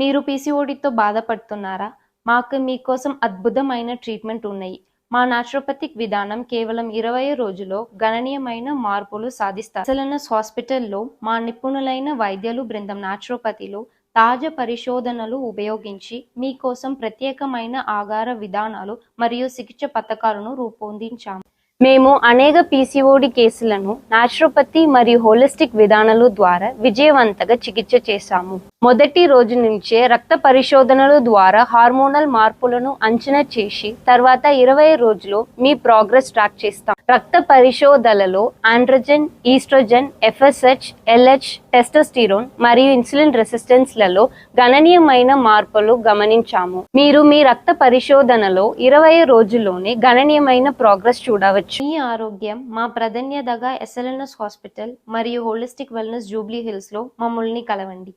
మీరు పీసీఓడితో బాధపడుతున్నారా? మాకు మీకోసం అద్భుతమైన ట్రీట్మెంట్ ఉన్నాయి. మా నాచురోపతిక్ విధానం కేవలం ఇరవై రోజుల్లో గణనీయమైన మార్పులు సాధిస్తారు. ఎస్ఎల్ఎన్ఎస్ హాస్పిటల్లో మా నిపుణులైన వైద్యులు బృందం నాచురోపతిలో తాజా పరిశోధనలు ఉపయోగించి మీకోసం ప్రత్యేకమైన ఆహార విధానాలు మరియు చికిత్స పథకాలను రూపొందించాము మేము అనేక పీసీఓడి కేసులను నాచురోపతి మరియు హోలిస్టిక్ విధానాల ద్వారా విజయవంతంగా చికిత్స చేశాము. మొదటి రోజు నుంచే రక్త పరిశోధనల ద్వారా హార్మోనల్ మార్పులను అంచనా చేసి తర్వాత ఇరవై రోజులు మీ ప్రోగ్రెస్ ట్రాక్ చేస్తాం. రక్త పరిశోధనలో androgen estrogen FSH LH testosterone మరియు ఇన్సులిన్ రెసిస్టెన్స్లలో గణనీయమైన మార్పులు గమనించాము. మీరు మీ రక్త పరిశోధనలో ఇరవై రోజుల్లోనే గణనీయమైన ప్రోగ్రెస్ చూడవచ్చు. మీ ఆరోగ్యం మా ప్రాధాన్యతగా ఎస్ఎల్ఎన్ఎస్ హాస్పిటల్ మరియు హోలిస్టిక్ వెల్నెస్ జూబ్లీ హిల్స్లో మమ్మల్ని కలవండి.